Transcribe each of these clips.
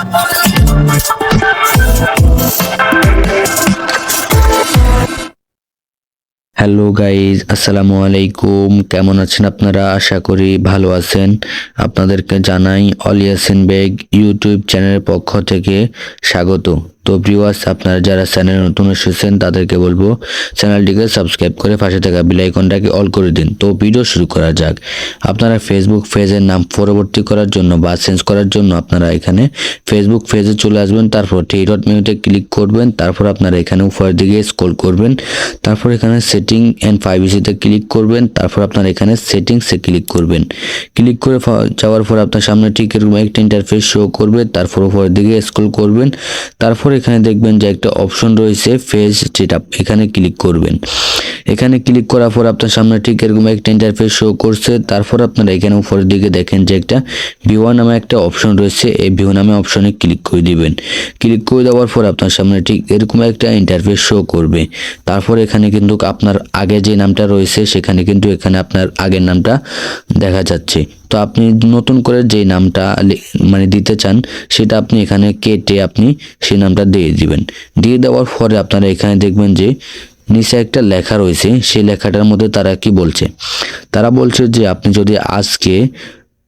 Hello guys আসসালামু আলাইকুম কেমন আছেন আপনারা? আশা করি ভালো আছেন। আপনাদেরকে জানাই অলিয়াসিন বেগ ইউটিউব চ্যানেলের পক্ষ থেকে স্বাগত। তো ভিউয়ার্স আপনারা যারা চ্যানেলে নতুন এসেছেন, তাদেরকে বলব চ্যানেলটিকে সাবস্ক্রাইব করে পাশে থাকা বেল আইকনটাকে অল করে দিন। তো ভিডিও শুরু করা যাক। আপনারা ফেসবুক পেজের নাম পরবর্তী করার জন্য বা চেঞ্জ করার জন্য আপনারা এখানে ফেসবুক পেজে চলে আসবেন। তারপর থ্রি ডট মেনুতে ক্লিক করবেন। তারপর আপনারা এখানে উপরের দিকে স্ক্রল করবেন। তারপর এখানে সেটিং অ্যান্ড প্রাইভেসিতে ক্লিক করবেন। তারপর আপনার এখানে সেটিংসে ক্লিক করবেন। ক্লিক করে যাওয়ার পর আপনার সামনে ঠিক এরকম একটা ইন্টারফেস শো করবে। তারপর উপরের দিকে স্ক্রল করবেন। তারপর এখানে দেখবেন যে একটা অপশন রয়েছে ফেজ সেট এখানে ক্লিক করবেন। এখানে ক্লিক করার পর আপনার সামনে ঠিক এরকম একটা ইন্টারফেস শো করছে, তারপর আপনারা এখানে উপরের দিকে দেখেন যে একটা ভিও নামে একটা অপশন রয়েছে, এই ভিও নামে অপশনে ক্লিক করে দিবেন। ক্লিক করে দেওয়ার পর আপনার সামনে ঠিক এরকম একটা ইন্টারফেস শো করবে। তারপর এখানে কিন্তু আপনার আগে যে নামটা রয়েছে, সেখানে কিন্তু এখানে আপনার আগের নামটা দেখা যাচ্ছে। তো আপনি নতুন করে যে নামটা মানে দিতে চান, সেটা আপনি এখানে কেটে আপনি সেই নামটা দিয়ে দিবেন। দিয়ে দেওয়ার পরে আপনারা এখানে দেখবেন যে নিচে একটা লেখা রয়েছে, সেই লেখাটার মধ্যে তারা কি বলছে? তারা বলছে যে আপনি যদি আজকে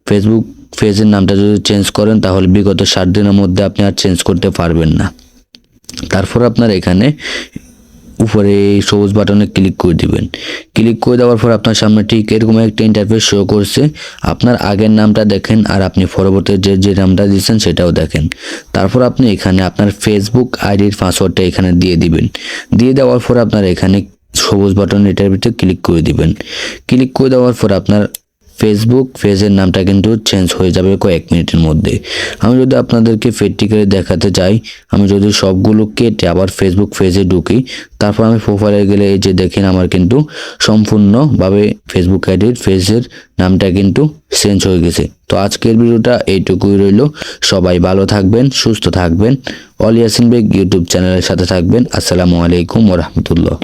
ফেসবুক পেজের নামটা যদি চেঞ্জ করেন, তাহলে বিগত ষাট দিনের মধ্যে আপনি আর চেঞ্জ করতে পারবেন না। তারপর আপনার এখানে উপরে সবুজ বাটনে ক্লিক করে দিবেন। ক্লিক করে দেওয়ার পর আপনার সামনে ঠিক এরকম একটা ইন্টারফেস শো করছে। আপনার আগের নামটা দেখেন আর আপনি পরবর্তী যে যে নামটা দিচ্ছেন সেটাও দেখেন। তারপর আপনি এখানে আপনার ফেসবুক আইডির পাসওয়ার্ডটা এখানে দিয়ে দিবেন। দিয়ে দেওয়ার পর আপনার এখানে সবুজ বাটন এটার ভিতরে ক্লিক করে দিবেন। ক্লিক করে দেওয়ার পর আপনার ফেসবুক পেজের নামটা কিন্তু চেঞ্জ হয়ে যাবে কয়েক মিনিটের মধ্যে। আমি যদি আপনাদেরকে প্র্যাকটিক্যালি দেখাতে চাই, আমি যদি সবগুলো কেটে আবার ফেসবুক পেজে ঢুকি, তারপর আমি প্রোফাইলে গেলে এই যে দেখেন আমার কিন্তু সম্পূর্ণভাবে ফেসবুক আইডির পেজের নামটা কিন্তু চেঞ্জ হয়ে গেছে। তো আজকের ভিডিওটা এইটুকুই রইল। সবাই ভালো থাকবেন, সুস্থ থাকবেন। অল ইয়াসিন বেগ ইউটিউব চ্যানেলের সাথে থাকবেন। আসসালামু আলাইকুম ওরহমতুল্লাহ